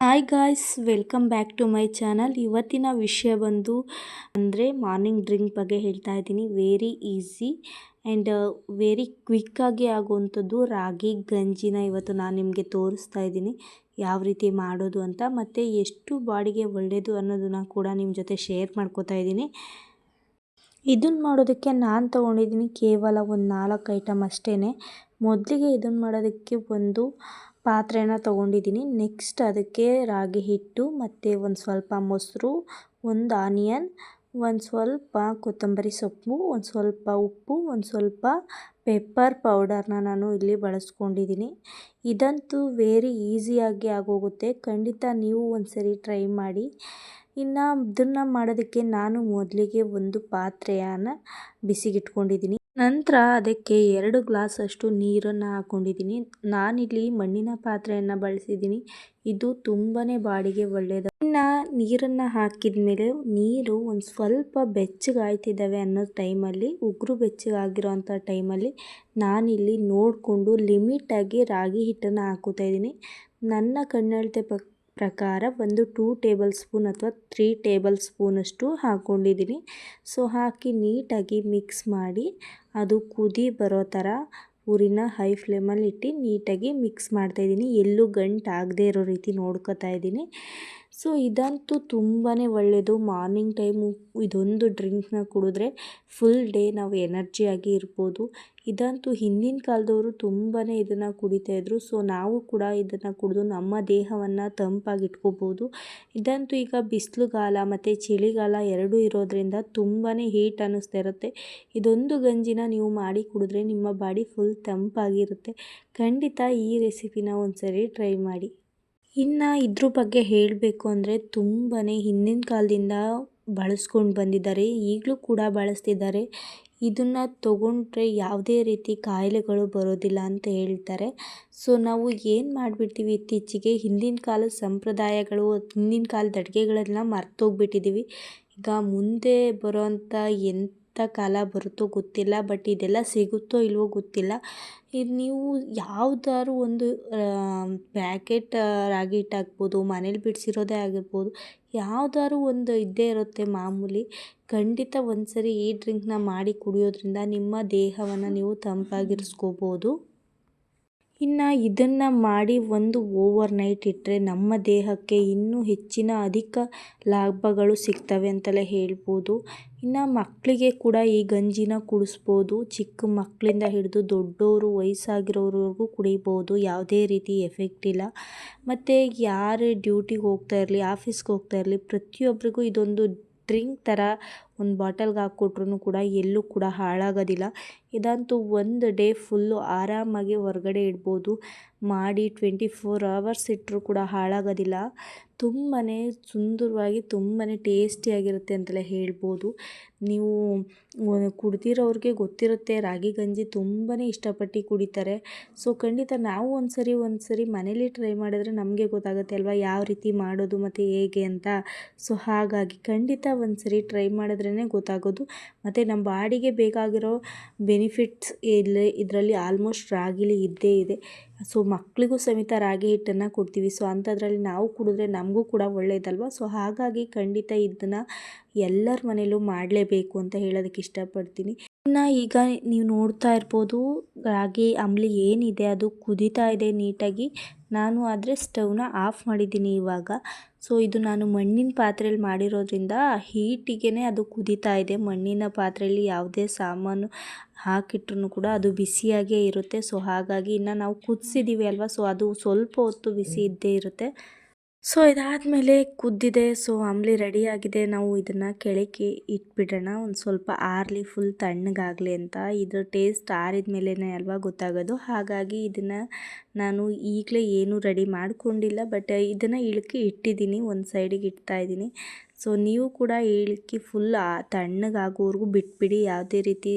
Hi guys welcome back to my channel ಇವತ್ತಿನ ವಿಷಯ ಬಂದು ಅಂದರೆ ಮಾರ್ನಿಂಗ್ ಡ್ರಿಂಕ್ ಬಗ್ಗೆ ಹೇಳ್ತಾ ಇದ್ದೀನಿ. ವೆರಿ ಈಸಿ ಆ್ಯಂಡ್ ವೆರಿ ಕ್ವಿಕ್ಕಾಗಿ ಆಗುವಂಥದ್ದು ರಾಗಿ ಗಂಜಿನ ಇವತ್ತು ನಾನು ನಿಮಗೆ ತೋರಿಸ್ತಾ ಇದ್ದೀನಿ. ಯಾವ ರೀತಿ ಮಾಡೋದು ಅಂತ ಮತ್ತು ಎಷ್ಟು ಬಾಡಿಗೆ ಒಳ್ಳೆಯದು ಅನ್ನೋದನ್ನು ಕೂಡ ನಿಮ್ಮ ಜೊತೆ ಶೇರ್ ಮಾಡ್ಕೋತಾ ಇದ್ದೀನಿ. ಇದನ್ನು ಮಾಡೋದಕ್ಕೆ ನಾನು ತೊಗೊಂಡಿದ್ದೀನಿ ಕೇವಲ ಒಂದು ನಾಲ್ಕು ಐಟಮ್ ಅಷ್ಟೇ ಮೊದಲಿಗೆ ಇದನ್ನು ಮಾಡೋದಕ್ಕೆ ಒಂದು ಪಾತ್ರೆನ ತೊಗೊಂಡಿದ್ದೀನಿ ನೆಕ್ಸ್ಟ್ ಅದಕ್ಕೆ ರಾಗಿ ಹಿಟ್ಟು, ಮತ್ತು ಒಂದು ಸ್ವಲ್ಪ ಮೊಸರು, ಒಂದು ಆನಿಯನ್, ಒಂದು ಸ್ವಲ್ಪ ಕೊತ್ತಂಬರಿ ಸೊಪ್ಪು, ಒಂದು ಸ್ವಲ್ಪ ಉಪ್ಪು, ಒಂದು ಸ್ವಲ್ಪ ಪೆಪ್ಪರ್ ಪೌಡರ್ನ ನಾನು ಇಲ್ಲಿ ಬಳಸ್ಕೊಂಡಿದ್ದೀನಿ ಇದಂತೂ ವೆರಿ ಈಸಿಯಾಗಿ ಆಗೋಗುತ್ತೆ. ಖಂಡಿತ ನೀವು ಒಂದು ಸರಿ ಟ್ರೈ ಮಾಡಿ. ಇನ್ನು ಇದನ್ನು ಮಾಡೋದಕ್ಕೆ ನಾನು ಮೊದಲಿಗೆ ಒಂದು ಪಾತ್ರೆಯನ್ನು ಬಿಸಿಗಿಟ್ಕೊಂಡಿದ್ದೀನಿ ನಂತರ ಅದಕ್ಕೆ ಎರಡು ಗ್ಲಾಸಷ್ಟು ನೀರನ್ನು ಹಾಕ್ಕೊಂಡಿದ್ದೀನಿ. ನಾನಿಲ್ಲಿ ಮಣ್ಣಿನ ಪಾತ್ರೆಯನ್ನು ಬಳಸಿದ್ದೀನಿ. ಇದು ತುಂಬಾ ಬಾಡಿಗೆ ಒಳ್ಳೆಯದು. ಇನ್ನು ನೀರನ್ನು ಹಾಕಿದ ಮೇಲೆ ನೀರು ಒಂದು ಸ್ವಲ್ಪ ಬೆಚ್ಚಗಾಯ್ತಿದ್ದಾವೆ ಅನ್ನೋ ಟೈಮಲ್ಲಿ, ಉಗುರು ಬೆಚ್ಚಗಾಗಿರೋಂಥ ಟೈಮಲ್ಲಿ ನಾನಿಲ್ಲಿ ನೋಡಿಕೊಂಡು ಲಿಮಿಟಾಗಿ ರಾಗಿ ಹಿಟ್ಟನ್ನು ಹಾಕುತ್ತಾ ಇದ್ದೀನಿ. ನನ್ನ ಕಣ್ಣಳತೆ ಪಕ್ ಪ್ರಕಾರ ಒಂದು ಟೂ ಟೇಬಲ್ ಸ್ಪೂನ್ ಅಥವಾ ತ್ರೀ ಟೇಬಲ್ ಸ್ಪೂನಷ್ಟು ಹಾಕ್ಕೊಂಡಿದ್ದೀನಿ ಸೊ ಹಾಕಿ ನೀಟಾಗಿ ಮಿಕ್ಸ್ ಮಾಡಿ, ಅದು ಕುದಿ ಬರೋ ಥರ ಊರಿನ ಹೈ ಫ್ಲೇಮಲ್ಲಿ ಇಟ್ಟು ನೀಟಾಗಿ ಮಿಕ್ಸ್ ಮಾಡ್ತಾಯಿದ್ದೀನಿ ಎಲ್ಲೂ ಗಂಟು ಆಗದೆ ಇರೋ ರೀತಿ ನೋಡ್ಕೋತಾ ಇದ್ದೀನಿ. ಸೊ, ಇದಂತೂ ತುಂಬಾ ಒಳ್ಳೆಯದು ಮಾರ್ನಿಂಗ್ ಟೈಮು ಇದೊಂದು ಡ್ರಿಂಕ್ನ ಕುಡಿದ್ರೆ ಫುಲ್ ಡೇ ನಾವು ಎನರ್ಜಿಯಾಗಿ ಇರ್ಬೋದು. ಇದಂತೂ ಹಿಂದಿನ ಕಾಲದವರು ತುಂಬಾ ಇದನ್ನು ಕುಡಿತಾಯಿದ್ರು ಸೊ, ನಾವು ಕೂಡ ಇದನ್ನು ಕುಡಿದು ನಮ್ಮ ದೇಹವನ್ನು ತಂಪಾಗಿ ಇಟ್ಕೋಬೋದು ಇದಂತೂ ಈಗ ಬಿಸಿಲುಗಾಲ ಮತ್ತು ಚಳಿಗಾಲ ಎರಡೂ ಇರೋದ್ರಿಂದ ತುಂಬಾ ಹೀಟ್ ಅನ್ನಿಸ್ತಾ ಇರುತ್ತೆ. ಇದೊಂದು ಗಂಜಿನ ನೀವು ಮಾಡಿ ಕುಡಿದ್ರೆ ನಿಮ್ಮ ಬಾಡಿ ಫುಲ್ ತಂಪಾಗಿರುತ್ತೆ. ಖಂಡಿತ ಈ ರೆಸಿಪಿನ ಒಂದ್ಸರಿ ಟ್ರೈ ಮಾಡಿ. ಇನ್ನು ಇದ್ರ ಬಗ್ಗೆ ಹೇಳಬೇಕು ಅಂದರೆ ತುಂಬಾ ಹಿಂದಿನ ಕಾಲದಿಂದ ಬಳಸ್ಕೊಂಡು ಬಂದಿದ್ದಾರೆ. ಈಗಲೂ ಕೂಡ ಬಳಸ್ತಿದ್ದಾರೆ. ಇದನ್ನು ತೊಗೊಂಡ್ರೆ ಯಾವುದೇ ರೀತಿ ಕಾಯಿಲೆಗಳು ಬರೋದಿಲ್ಲ ಅಂತ ಹೇಳ್ತಾರೆ. ಸೊ, ನಾವು ಏನು ಮಾಡಿಬಿಡ್ತೀವಿ? ಇತ್ತೀಚೆಗೆ ಹಿಂದಿನ ಕಾಲದ ಸಂಪ್ರದಾಯಗಳು, ಹಿಂದಿನ ಕಾಲದ ಅಡುಗೆಗಳನ್ನ ಮರ್ತೋಗ್ಬಿಟ್ಟಿದ್ದೀವಿ ಈಗ ಮುಂದೆ ಬರೋವಂಥ ಎಂಥ ಕಾಲ ಬರುತ್ತೋ ಗೊತ್ತಿಲ್ಲ ಬಟ್ ಇದೆಲ್ಲ ಸಿಗುತ್ತೋ ಇಲ್ವೋ ಗೊತ್ತಿಲ್ಲ. ಇದು ನೀವು ಯಾವ್ದಾದ್ರು ಒಂದು ಪ್ಯಾಕೆಟ್ ರಾಗಿ ಹಿಟ್ಟು ಮನೇಲಿ ಬಿಡಿಸಿರೋದೇ ಆಗಿರ್ಬೋದು, ಯಾವ್ದಾದ್ರು ಒಂದು ಇದ್ದೇ ಇರುತ್ತೆ ಮಾಮೂಲಿ. ಖಂಡಿತ ಒಂದು ಸರಿ ಈ ಡ್ರಿಂಕ್ನ ಮಾಡಿ ಕುಡಿಯೋದ್ರಿಂದ ನಿಮ್ಮ ದೇಹವನ್ನು ನೀವು ತಂಪಾಗಿರಿಸ್ಕೋಬೋದು. ಇನ್ನು ಇದನ್ನು ಮಾಡಿ ಒಂದು ಓವರ್ ನೈಟ್ ಇಟ್ಟರೆ ನಮ್ಮ ದೇಹಕ್ಕೆ ಇನ್ನೂ ಹೆಚ್ಚಿನ ಅಧಿಕ ಲಾಭಗಳು ಸಿಗ್ತವೆ ಅಂತಲೇ ಹೇಳ್ಬೋದು. ಇನ್ನು ಮಕ್ಕಳಿಗೆ ಕೂಡ ಈ ಗಂಜಿನ ಕುಡಿಸ್ಬೋದು. ಚಿಕ್ಕ ಮಕ್ಕಳಿಂದ ಹಿಡಿದು ದೊಡ್ಡವರು ವಯಸ್ಸಾಗಿರೋರ್ವರೆಗೂ ಕುಡಿಬೋದು. ಯಾವುದೇ ರೀತಿ ಎಫೆಕ್ಟ್ ಇಲ್ಲ. ಮತ್ತು ಯಾರೇ ಡ್ಯೂಟಿಗೆ ಹೋಗ್ತಾ ಇರಲಿ ಆಫೀಸ್ಗೆ ಹೋಗ್ತಾ ಇರಲಿ ಪ್ರತಿಯೊಬ್ಬರಿಗೂ ಇದೊಂದು ಡ್ರಿಂಕ್ ಥರ ಒಂದು ಬಾಟಲ್ಗೆ ಹಾಕ್ಕೊಟ್ರು ಕೂಡ ಎಲ್ಲೂ ಕೂಡ ಹಾಳಾಗೋದಿಲ್ಲ. ಇದಂತೂ ಒಂದು ಡೇ ಫುಲ್ಲು ಆರಾಮಾಗಿ ಹೊರಗಡೆ ಇಡ್ಬೋದು. ಮಾಡಿ ಟ್ವೆಂಟಿ ಫೋರ್ ಅವರ್ಸ್ ಇಟ್ಟರೂ ಕೂಡ ಹಾಳಾಗೋದಿಲ್ಲ. ತುಂಬಾ ಸುಂದರವಾಗಿ ತುಂಬಾ ಟೇಸ್ಟಿಯಾಗಿರುತ್ತೆ ಅಂತೆಲ್ಲ ಹೇಳ್ಬೋದು. ನೀವು ಕುಡ್ದಿರೋರಿಗೆ ಗೊತ್ತಿರುತ್ತೆ, ರಾಗಿ ಗಂಜಿ ತುಂಬಾ ಇಷ್ಟಪಟ್ಟು ಕುಡಿತಾರೆ. ಸೊ, ಖಂಡಿತ ನಾವು ಒಂದು ಸರಿ ಒಂದು ಮನೇಲಿ ಟ್ರೈ ಮಾಡಿದ್ರೆ ನಮಗೆ ಗೊತ್ತಾಗುತ್ತೆ ಅಲ್ವಾ ಯಾವ ರೀತಿ ಮಾಡೋದು ಮತ್ತು ಹೇಗೆ ಅಂತ. ಸೊ, ಹಾಗಾಗಿ ಖಂಡಿತ ಒಂದು ಸರಿ ಟ್ರೈ ಮಾಡಿದ್ರೇ ಗೊತ್ತಾಗೋದು. ಮತ್ತು ನಮ್ಮ ಬಾಡಿಗೆ ಬೇಕಾಗಿರೋ ಬೆನಿಫಿಟ್ಸ್ ಇಲ್ಲಿ ಇದರಲ್ಲಿ ಆಲ್ಮೋಸ್ಟ್ ರಾಗಿಲಿ ಇದ್ದೇ ಇದೆ. ಸೊ ಮಕ್ಕಳಿಗೂ ಸಮೇತ ರಾಗಿ ಹಿಟ್ಟನ್ನು ಕೊಡ್ತೀವಿ. ಸೊ ಅಂಥದ್ರಲ್ಲಿ ನಾವು ಕುಡಿದ್ರೆ ನಮಗೂ ಕೂಡ ಒಳ್ಳೆಯದಲ್ವ ಸೊ ಹಾಗಾಗಿ ಖಂಡಿತ ಇದನ್ನು ಎಲ್ಲರ ಮನೇಲೂ ಮಾಡಲೇಬೇಕು ಅಂತ ಹೇಳೋದಕ್ಕೆ ಇಷ್ಟಪಡ್ತೀನಿ. ಇನ್ನು ಈಗ ನೀವು ನೋಡ್ತಾ ಇರ್ಬೋದು, ರಾಗಿ ಅಂಬ್ಲಿ ಏನಿದೆ, ಅದು ಕುದೀತಾ ಇದೆ ನೀಟಾಗಿ. ನಾನು ಆದರೆ ಸ್ಟವ್ನ ಆಫ್ ಮಾಡಿದ್ದೀನಿ ಇವಾಗ. ಸೊ ಇದು ನಾನು ಮಣ್ಣಿನ ಪಾತ್ರೆಯಲ್ಲಿ ಮಾಡಿರೋದ್ರಿಂದ ಹೀಟಿಗೆ ಅದು ಕುದೀತಾ ಇದೆ. ಮಣ್ಣಿನ ಪಾತ್ರೆಯಲ್ಲಿ ಯಾವುದೇ ಸಾಮಾನು ಹಾಕಿಟ್ರು ಕೂಡ ಅದು ಬಿಸಿಯಾಗೇ ಇರುತ್ತೆ. ಸೊ ಹಾಗಾಗಿ ಇನ್ನು ನಾವು ಕುದಿಸಿದ್ದೀವಿ ಅಲ್ವಾ? ಸೊ ಅದು ಸ್ವಲ್ಪ ಹೊತ್ತು ಬಿಸಿ ಇದ್ದೇ ಇರುತ್ತೆ. ಸೊ ಇದಾದಮೇಲೆ ಕುದ್ದಿದೆ. ಸೊ ಆಮ್ಲಿ ರೆಡಿಯಾಗಿದೆ ನಾವು ಇದನ್ನು ಕೆಳಕ್ಕೆ ಇಟ್ಬಿಡೋಣ. ಒಂದು ಸ್ವಲ್ಪ ಆರಲಿ ಫುಲ್ ತಣ್ಣಗಾಗಲಿ ಅಂತ. ಇದ್ರ ಟೇಸ್ಟ್ ಆರಿದ ಮೇಲೇ ಅಲ್ವಾ ಗೊತ್ತಾಗೋದು. ಹಾಗಾಗಿ ಇದನ್ನು ನಾನು ಈಗಲೇ ಏನೂ ರೆಡಿ ಮಾಡಿಕೊಂಡಿಲ್ಲ. ಬಟ್ ಇದನ್ನು ಇಳಕಿ ಇಟ್ಟಿದ್ದೀನಿ. ಒಂದು ಸೈಡಿಗೆ ಇಡ್ತಾ ಇದ್ದೀನಿ. ಸೊ ನೀವು ಕೂಡ ಇಳಕಿ ಫುಲ್ ತಣ್ಣಗಾಗೋವರೆಗೂ ಬಿಟ್ಬಿಡಿ. ಯಾವುದೇ ರೀತಿ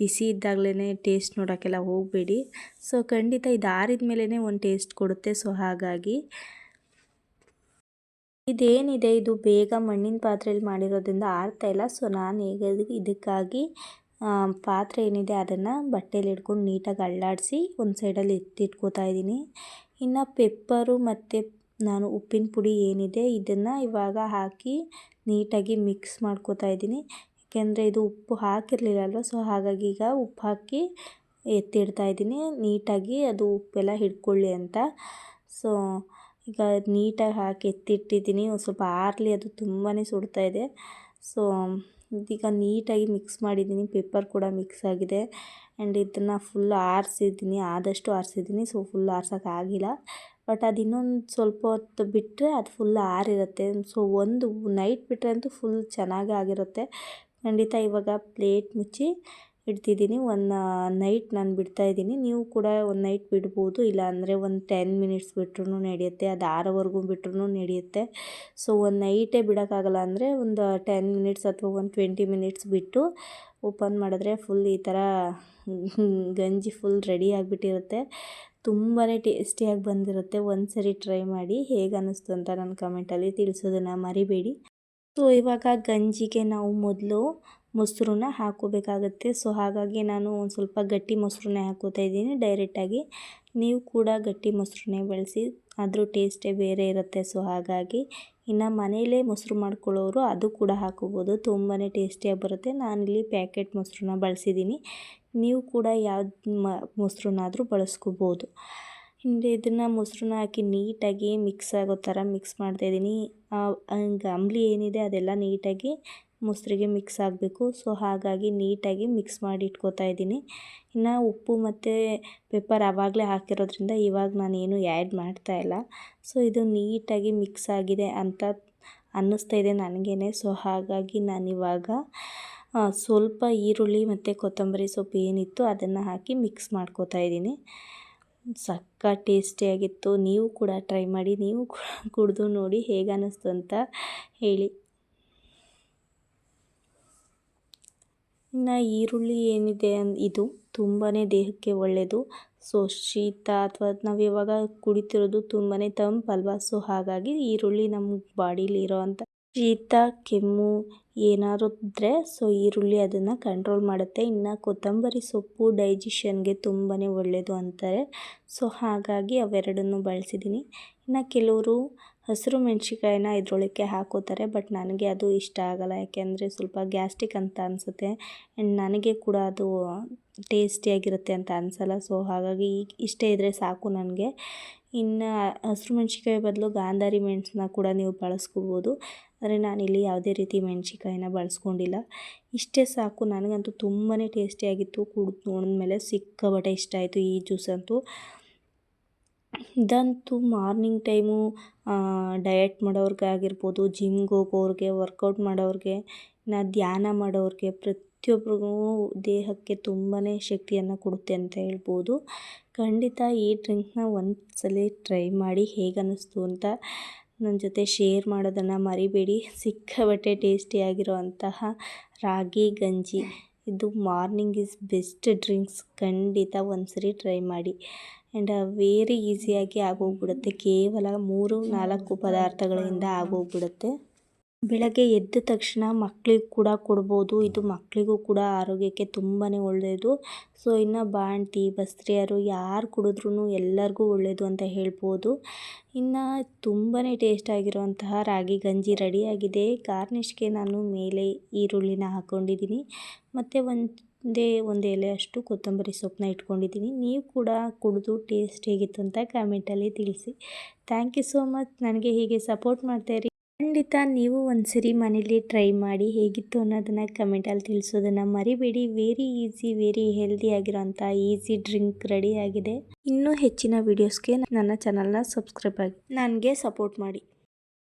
ಬಿಸಿ ಇದ್ದಾಗಲೇ ಟೇಸ್ಟ್ ನೋಡೋಕ್ಕೆಲ್ಲ ಹೋಗಬೇಡಿ. ಸೊ ಖಂಡಿತ ಇದು ಆರಿದ ಮೇಲೇ ಒಂದು ಟೇಸ್ಟ್ ಕೊಡುತ್ತೆ. ಸೊ ಹಾಗಾಗಿ ಇದೇನಿದೆ? ಇದು ಬೇಗ ಮಣ್ಣಿನ ಪಾತ್ರೆಯಲ್ಲಿ ಮಾಡಿರೋದ್ರಿಂದ ಆರ್ತಾ ಇಲ್ಲ. ಸೊ, ನಾನು ಹೇಗೆ ಇದಕ್ಕಾಗಿ ಪಾತ್ರೆ ಏನಿದೆ ಅದನ್ನು ಬಟ್ಟೆಯಲ್ಲಿ ಹಿಡ್ಕೊಂಡು ನೀಟಾಗಿ ಅಳ್ಳಾಡಿಸಿ ಒಂದು ಸೈಡಲ್ಲಿ ಎತ್ತಿಟ್ಕೋತಾ ಇದ್ದೀನಿ. ಇನ್ನು ಪೆಪ್ಪರು ಮತ್ತು ನಾನು ಉಪ್ಪಿನ ಪುಡಿ ಏನಿದೆ ಇದನ್ನು ಇವಾಗ ಹಾಕಿ ನೀಟಾಗಿ ಮಿಕ್ಸ್ ಮಾಡ್ಕೋತಾ ಇದ್ದೀನಿ. ಯಾಕೆಂದರೆ ಇದು ಉಪ್ಪು ಹಾಕಿರಲಿಲ್ಲ ಅಲ್ವ ಸೊ ಹಾಗಾಗಿ ಈಗ ಉಪ್ಪು ಹಾಕಿ ಎತ್ತಿಡ್ತಾ ಇದ್ದೀನಿ. ನೀಟಾಗಿ ಅದು ಉಪ್ಪೆಲ್ಲ ಹಿಡ್ಕೊಳ್ಳಿ ಅಂತ. ಸೊ ಈಗ ನೀಟಾಗಿ ಹಾಕಿ ಎತ್ತಿಟ್ಟಿದ್ದೀನಿ. ಒಂದು ಸ್ವಲ್ಪ ಆರಲಿ ಅದು ತುಂಬಾ ಸುಡ್ತಾ ಇದೆ. ಸೊ ಇದೀಗ ನೀಟಾಗಿ ಮಿಕ್ಸ್ ಮಾಡಿದ್ದೀನಿ. ಪೇಪರ್ ಕೂಡ ಮಿಕ್ಸ್ ಆಗಿದೆ. ಆ್ಯಂಡ್ ಇದನ್ನು ಫುಲ್ ಆರಿಸಿದ್ದೀನಿ. ಆದಷ್ಟು ಆರಿಸಿದ್ದೀನಿ. ಸೊ ಫುಲ್ ಆರ್ಸೋಕ್ಕಾಗಿಲ್ಲ ಬಟ್ ಅದು ಇನ್ನೊಂದು ಸ್ವಲ್ಪ ಹೊತ್ತು ಬಿಟ್ಟರೆ ಅದು ಫುಲ್ ಆರಿರುತ್ತೆ. ಸೊ ಒಂದು ನೈಟ್ ಬಿಟ್ಟರೆ ಅಂತೂ ಫುಲ್ ಚೆನ್ನಾಗಿ ಆಗಿರುತ್ತೆ. ಖಂಡಿತ ಇವಾಗ ಪ್ಲೇಟ್ ಮುಚ್ಚಿ ಇಡ್ತಿದ್ದೀನಿ. ಒನ್ ನೈಟ್ ನಾನು ಬಿಡ್ತಾಯಿದ್ದೀನಿ ನೀವು ಕೂಡ ಒಂದು ನೈಟ್ ಬಿಡ್ಬೋದು. ಇಲ್ಲಾಂದರೆ ಒಂದು ಟೆನ್ ಮಿನಿಟ್ಸ್ ಬಿಟ್ರೂ ನಡೆಯುತ್ತೆ. ಅದು ಆರೋವರೆಗೂ ಬಿಟ್ರೂ ನಡೆಯುತ್ತೆ. ಸೊ ಒಂದು ನೈಟೇ ಬಿಡೋಕ್ಕಾಗಲ್ಲ ಅಂದರೆ ಒಂದು ಟೆನ್ ಮಿನಿಟ್ಸ್ ಅಥವಾ ಒಂದು ಟ್ವೆಂಟಿ ಮಿನಿಟ್ಸ್ ಬಿಟ್ಟು ಓಪನ್ ಮಾಡಿದ್ರೆ ಫುಲ್ ಈ ಥರ ಗಂಜಿ ಫುಲ್ ರೆಡಿ ಆಗಿಬಿಟ್ಟಿರುತ್ತೆ. ತುಂಬಾ ಟೇಸ್ಟಿಯಾಗಿ ಬಂದಿರುತ್ತೆ. ಒಂದು ಸರಿ ಟ್ರೈ ಮಾಡಿ ಹೇಗೆ ಅನ್ನಿಸ್ತು ಅಂತ ನನ್ನ ಕಮೆಂಟಲ್ಲಿ ತಿಳಿಸೋದನ್ನು ಮರಿಬೇಡಿ. ಸೊ ಇವಾಗ ಗಂಜಿಗೆ ನಾವು ಮೊದಲು ಮೊಸರನ್ನ ಹಾಕೋಬೇಕಾಗುತ್ತೆ ಸೊ ಹಾಗಾಗಿ ನಾನು ಒಂದು ಸ್ವಲ್ಪ ಗಟ್ಟಿ ಮೊಸರನ್ನೇ ಹಾಕೋತಾ ಇದ್ದೀನಿ ಡೈರೆಕ್ಟಾಗಿ ನೀವು ಕೂಡ ಗಟ್ಟಿ ಮೊಸರನ್ನೇ ಬಳಸಿ ಅದ್ರ ಟೇಸ್ಟೇ ಬೇರೆ ಇರುತ್ತೆ. ಸೊ ಹಾಗಾಗಿ ಇನ್ನು ಮನೆಯಲ್ಲೇ ಮೊಸರು ಮಾಡ್ಕೊಳ್ಳೋರು ಅದು ಕೂಡ ಹಾಕೋಬೋದು ತುಂಬಾ ಟೇಸ್ಟಿಯಾಗಿ ಬರುತ್ತೆ. ನಾನಿಲ್ಲಿ ಪ್ಯಾಕೆಟ್ ಮೊಸರನ್ನ ಬಳಸಿದ್ದೀನಿ. ನೀವು ಕೂಡ ಯಾವ್ದು ಮೊಸರನ್ನಾದರೂ ಬಳಸ್ಕೋಬೋದು. ಹಿಂದೆ ಇದನ್ನು ಮೊಸರನ್ನ ಹಾಕಿ ನೀಟಾಗಿ ಮಿಕ್ಸ್ ಆಗೋ ಥರ ಮಿಕ್ಸ್ ಮಾಡ್ತಾಯಿದ್ದೀನಿ ಅಂಬ್ಲಿ ಏನಿದೆ ಅದೆಲ್ಲ ನೀಟಾಗಿ ಮೊಸರಿಗೆ ಮಿಕ್ಸ್ ಆಗಬೇಕು. ಸೊ ಹಾಗಾಗಿ ನೀಟಾಗಿ ಮಿಕ್ಸ್ ಮಾಡಿ ಇಟ್ಕೋತಾ ಇದ್ದೀನಿ. ಇನ್ನು ಉಪ್ಪು ಮತ್ತು ಪೆಪ್ಪರ್ ಆವಾಗಲೇ ಹಾಕಿರೋದ್ರಿಂದ ಇವಾಗ ನಾನೇನು ಆ್ಯಡ್ ಮಾಡ್ತಾಯಿಲ್ಲ ಸೊ ಇದು ನೀಟಾಗಿ ಮಿಕ್ಸ್ ಆಗಿದೆ ಅಂತ ಅನ್ನಿಸ್ತಾ ಇದೆ ನನಗೇ ಸೊ ಹಾಗಾಗಿ ನಾನಿವಾಗ ಸ್ವಲ್ಪ ಈರುಳ್ಳಿ ಮತ್ತು ಕೊತ್ತಂಬರಿ ಸೊಪ್ಪು ಏನಿತ್ತು ಅದನ್ನು ಹಾಕಿ ಮಿಕ್ಸ್ ಮಾಡ್ಕೋತಾ ಇದ್ದೀನಿ. ಸಕ್ಕ ಟೇಸ್ಟಿಯಾಗಿತ್ತು ನೀವು ಕೂಡ ಟ್ರೈ ಮಾಡಿ, ನೀವು ಕುಡಿದು ನೋಡಿ ಹೇಗೆ ಅನ್ನಿಸ್ತು ಅಂತ ಹೇಳಿ. ಇನ್ನು ಈರುಳ್ಳಿ ಏನಿದೆ ಇದು ತುಂಬಾ ದೇಹಕ್ಕೆ ಒಳ್ಳೆಯದು ಸೊ, ಶೀತ ಅಥವಾ ನಾವು ಇವಾಗ ಕುಡಿತಿರೋದು ತುಂಬಾ ತಂಪಲ್ವಾ? ಸೊ, ಹಾಗಾಗಿ ಈರುಳ್ಳಿ ನಮ್ಮ ಬಾಡೀಲಿ ಇರೋವಂಥ ಶೀತ, ಕೆಮ್ಮು ಏನಾದ್ರೂ ಇದ್ದರೆ ಸೊ, ಈರುಳ್ಳಿ ಅದನ್ನು ಕಂಟ್ರೋಲ್ ಮಾಡುತ್ತೆ. ಇನ್ನು ಕೊತ್ತಂಬರಿ ಸೊಪ್ಪು ಡೈಜೆಷನ್ಗೆ ತುಂಬಾ ಒಳ್ಳೆಯದು ಅಂತಾರೆ. ಸೊ, ಹಾಗಾಗಿ ಅವೆರಡನ್ನು ಬಳಸಿದ್ದೀನಿ ಇನ್ನು ಕೆಲವರು ಹಸಿರು ಮೆಣ್ಸಿಕಾಯಿನ ಇದ್ರೊಳಕ್ಕೆ ಹಾಕೋತಾರೆ, ಬಟ್ ನನಗೆ ಅದು ಇಷ್ಟ ಆಗಲ್ಲ. ಯಾಕೆಂದರೆ ಸ್ವಲ್ಪ ಗ್ಯಾಸ್ಟ್ರಿಕ್ ಅಂತ ಅನಿಸುತ್ತೆ. ಆ್ಯಂಡ್ ನನಗೆ ಕೂಡ ಅದು ಟೇಸ್ಟಿಯಾಗಿರುತ್ತೆ ಅಂತ ಅನಿಸಲ್ಲ. ಸೊ ಹಾಗಾಗಿ ಇಷ್ಟೇ ಇದ್ದರೆ ಸಾಕು ನನಗೆ. ಇನ್ನು ಹಸಿರು ಮೆಣ್ಸಿಕಾಯಿ ಬದಲು ಗಾಂಧಾರಿ ಮೆಣಸನ್ನ ಕೂಡ ನೀವು ಬಳಸ್ಕೋಬೋದು. ಆದರೆ ನಾನಿಲ್ಲಿ ಯಾವುದೇ ರೀತಿ ಮೆಣ್ಸಿಕಾಯಿನ ಬಳಸ್ಕೊಂಡಿಲ್ಲ. ಇಷ್ಟೇ ಸಾಕು. ನನಗಂತೂ ತುಂಬಾ ಟೇಸ್ಟಿಯಾಗಿತ್ತು ಕುಡಿದು ನೋಡಿದ್ಮೇಲೆ ಸಿಕ್ಕಾಪಟ್ಟೆ ಇಷ್ಟ ಆಯಿತು ಈ ಜ್ಯೂಸ್ ಅಂತೂ ಇದಂತೂ ಮಾರ್ನಿಂಗ್ ಟೈಮು ಡಯಟ್ ಮಾಡೋರ್ಗೆ ಆಗಿರ್ಬೋದು ಜಿಮ್ಗೆ ಹೋಗೋರ್ಗೆ ವರ್ಕೌಟ್ ಮಾಡೋರಿಗೆ, ಇನ್ನು ಧ್ಯಾನ ಮಾಡೋರಿಗೆ ಪ್ರತಿಯೊಬ್ರಿಗೂ ದೇಹಕ್ಕೆ ತುಂಬಾ ಶಕ್ತಿಯನ್ನು ಕೊಡುತ್ತೆ ಅಂತ ಹೇಳ್ಬೋದು. ಖಂಡಿತ ಈ ಡ್ರಿಂಕ್ನ ಒಂದು ಸಲ ಟ್ರೈ ಮಾಡಿ ಹೇಗೆ ಅನ್ನಿಸ್ತು ಅಂತ ನನ್ನ ಜೊತೆ ಶೇರ್ ಮಾಡೋದನ್ನು ಮರಿಬೇಡಿ. ಸಿಕ್ಕಾಪಟ್ಟೆ ಟೇಸ್ಟಿಯಾಗಿರೋ ಅಂತಹ ರಾಗಿ, ಗಂಜಿ, ಇದು ಮಾರ್ನಿಂಗ್ ಇಸ್ ಬೆಸ್ಟ್ ಡ್ರಿಂಕ್ಸ್ ಖಂಡಿತ ಒಂದು ಸರಿ ಟ್ರೈ ಮಾಡಿ. ಆ್ಯಂಡ್ ವೇರಿ ಈಸಿಯಾಗಿ ಆಗೋಗ್ಬಿಡುತ್ತೆ. ಕೇವಲ ಮೂರು, ನಾಲ್ಕು ಪದಾರ್ಥಗಳಿಂದ ಆಗೋಗ್ಬಿಡುತ್ತೆ. ಬೆಳಗ್ಗೆ ಎದ್ದ ತಕ್ಷಣ ಮಕ್ಕಳಿಗೆ ಕೂಡ ಕೊಡ್ಬೋದು. ಇದು ಮಕ್ಕಳಿಗೂ ಕೂಡ ಆರೋಗ್ಯಕ್ಕೆ ತುಂಬಾ ಒಳ್ಳೆಯದು ಸೊ, ಇನ್ನು ಬಾಂಟಿ ಬಸ್ರಿಯರು ಯಾರು ಕುಡಿದ್ರೂ ಎಲ್ಲರಿಗೂ ಒಳ್ಳೆಯದು ಅಂತ ಹೇಳ್ಬೋದು. ಇನ್ನು ತುಂಬಾ ಟೇಸ್ಟಾಗಿರುವಂತಹ ರಾಗಿ ಗಂಜಿ ರೆಡಿಯಾಗಿದೆ. ಗಾರ್ನಿಷ್ಗೆ ನಾನು ಮೇಲೆ ಈರುಳ್ಳಿನ ಹಾಕ್ಕೊಂಡಿದ್ದೀನಿ ಮತ್ತು ಒಂದು ಒಂದೇ ಒಂದು ಎಲೆಯಷ್ಟು ಕೊತ್ತಂಬರಿ ಸೊಪ್ಪನ್ನ ಇಟ್ಕೊಂಡಿದ್ದೀನಿ. ನೀವು ಕೂಡ ಕುಡಿದು ಟೇಸ್ಟ್ ಹೇಗಿತ್ತು ಅಂತ ಕಮೆಂಟಲ್ಲಿ ತಿಳಿಸಿ. ಥ್ಯಾಂಕ್ ಯು ಸೋ ಮಚ್ ನನಗೆ ಹೀಗೆ ಸಪೋರ್ಟ್ ಮಾಡ್ತಾಯಿರಿ ಖಂಡಿತ ನೀವು ಒಂದ್ಸರಿ ಮನೇಲಿ ಟ್ರೈ ಮಾಡಿ ಹೇಗಿತ್ತು ಅನ್ನೋದನ್ನು ಕಮೆಂಟಲ್ಲಿ ತಿಳಿಸೋದನ್ನು ಮರಿಬೇಡಿ. ವೆರಿ ಈಸಿ ವೆರಿ ಹೆಲ್ದಿ ಆಗಿರೋಂಥ ಈಸಿ ಡ್ರಿಂಕ್ ರೆಡಿ ಆಗಿದೆ. ಇನ್ನೂ ಹೆಚ್ಚಿನ ವೀಡಿಯೋಸ್ಗೆ ನನ್ನ ಚಾನಲ್ನ ಸಬ್ಸ್ಕ್ರೈಬ್ ಆಗಿ. ನನಗೆ ಸಪೋರ್ಟ್ ಮಾಡಿ.